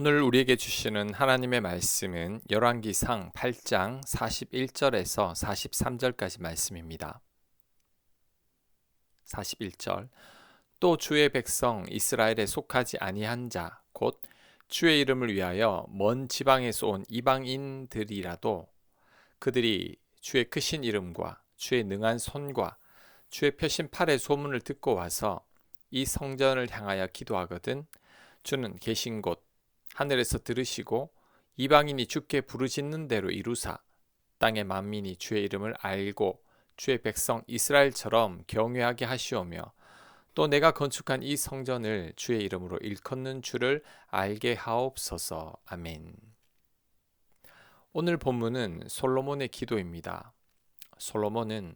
오늘 우리에게 주시는 하나님의 말씀은 열왕기상 8장 41절에서 43절까지 말씀입니다. 41절 또 주의 백성 이스라엘에 속하지 아니한 자 곧 주의 이름을 위하여 먼 지방에서 온 이방인들이라도 그들이 주의 크신 이름과 주의 능한 손과 주의 펴신 팔의 소문을 듣고 와서 이 성전을 향하여 기도하거든 주는 계신 곳 하늘에서 들으시고 이방인이 주께 부르짖는 대로 이루사 땅의 만민이 주의 이름을 알고 주의 백성 이스라엘처럼 경외하게 하시오며 또 내가 건축한 이 성전을 주의 이름으로 일컫는 줄을 알게 하옵소서. 아멘. 오늘 본문은 솔로몬의 기도입니다. 솔로몬은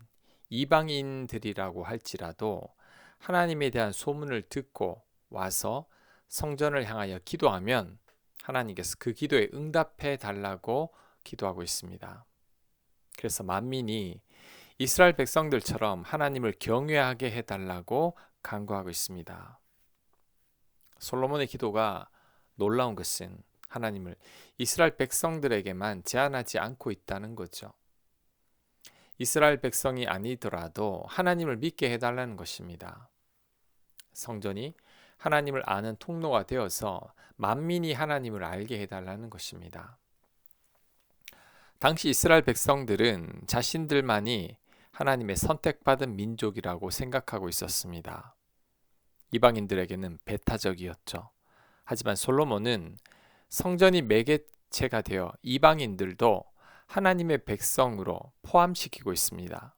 이방인들이라고 할지라도 하나님에 대한 소문을 듣고 와서 성전을 향하여 기도하면 하나님께서 그 기도에 응답해 달라고 기도하고 있습니다. 그래서 만민이 이스라엘 백성들처럼 하나님을 경외하게 해 달라고 간구하고 있습니다. 솔로몬의 기도가 놀라운 것은 하나님을 이스라엘 백성들에게만 제한하지 않고 있다는 거죠. 이스라엘 백성이 아니더라도 하나님을 믿게 해달라는 것입니다. 성전이 하나님을 아는 통로가 되어서 만민이 하나님을 알게 해달라는 것입니다. 당시 이스라엘 백성들은 자신들만이 하나님의 선택받은 민족이라고 생각하고 있었습니다. 이방인들에게는 배타적이었죠. 하지만 솔로몬은 성전이 매개체가 되어 이방인들도 하나님의 백성으로 포함시키고 있습니다.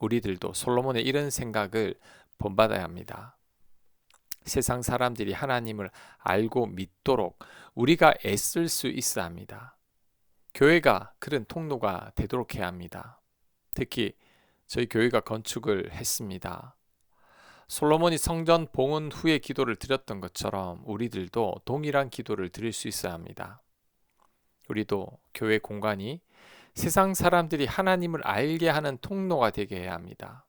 우리들도 솔로몬의 이런 생각을 본받아야 합니다. 세상 사람들이 하나님을 알고 믿도록 우리가 애쓸 수 있어야 합니다. 교회가 그런 통로가 되도록 해야 합니다. 특히 저희 교회가 건축을 했습니다. 솔로몬이 성전 봉헌 후에 기도를 드렸던 것처럼 우리들도 동일한 기도를 드릴 수 있어야 합니다. 우리도 교회 공간이 세상 사람들이 하나님을 알게 하는 통로가 되게 해야 합니다.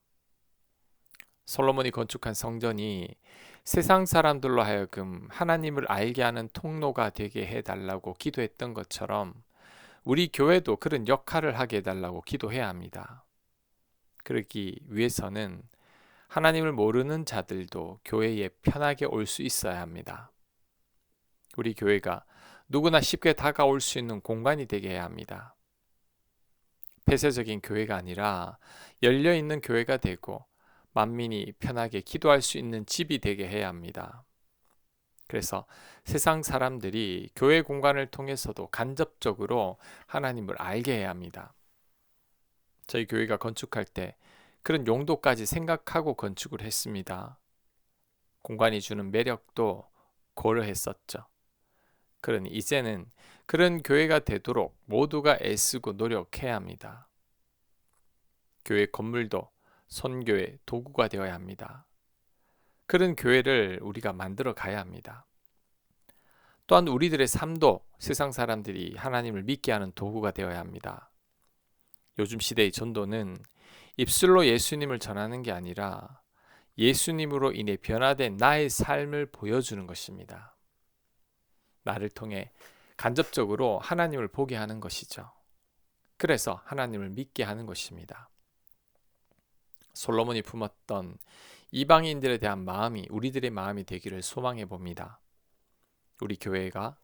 솔로몬이 건축한 성전이 세상 사람들로 하여금 하나님을 알게 하는 통로가 되게 해달라고 기도했던 것처럼 우리 교회도 그런 역할을 하게 해달라고 기도해야 합니다. 그러기 위해서는 하나님을 모르는 자들도 교회에 편하게 올 수 있어야 합니다. 우리 교회가 누구나 쉽게 다가올 수 있는 공간이 되게 해야 합니다. 폐쇄적인 교회가 아니라 열려 있는 교회가 되고 만민이 편하게 기도할 수 있는 집이 되게 해야 합니다. 그래서 세상 사람들이 교회 공간을 통해서도 간접적으로 하나님을 알게 해야 합니다. 저희 교회가 건축할 때 그런 용도까지 생각하고 건축을 했습니다. 공간이 주는 매력도 고려했었죠. 그러니 이제는 그런 교회가 되도록 모두가 애쓰고 노력해야 합니다. 교회 건물도 선교의 도구가 되어야 합니다. 그런 교회를 우리가 만들어 가야 합니다. 또한 우리들의 삶도 세상 사람들이 하나님을 믿게 하는 도구가 되어야 합니다. 요즘 시대의 전도는 입술로 예수님을 전하는 게 아니라 예수님으로 인해 변화된 나의 삶을 보여주는 것입니다. 나를 통해 간접적으로 하나님을 보게 하는 것이죠. 그래서 하나님을 믿게 하는 것입니다. 솔로몬이 품었던 이방인들에 대한 마음이 우리들의 마음이 되기를 소망해 봅니다. 우리 교회가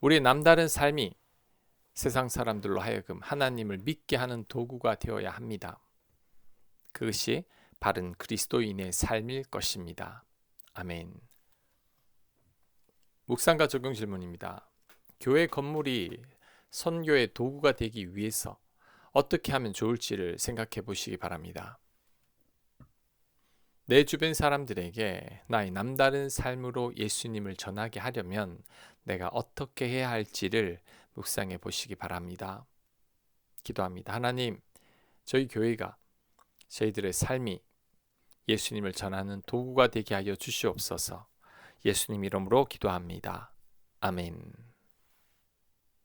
우리의 남다른 삶이 세상 사람들로 하여금 하나님을 믿게 하는 도구가 되어야 합니다. 그것이 바른 그리스도인의 삶일 것입니다. 아멘. 묵상과 적용 질문입니다. 교회 건물이 선교의 도구가 되기 위해서 어떻게 하면 좋을지를 생각해 보시기 바랍니다. 내 주변 사람들에게 나의 남다른 삶으로 예수님을 전하게 하려면 내가 어떻게 해야 할지를 묵상해 보시기 바랍니다. 기도합니다. 하나님, 저희 교회가 저희들의 삶이 예수님을 전하는 도구가 되게 하여 주시옵소서. 예수님 이름으로 기도합니다. 아멘.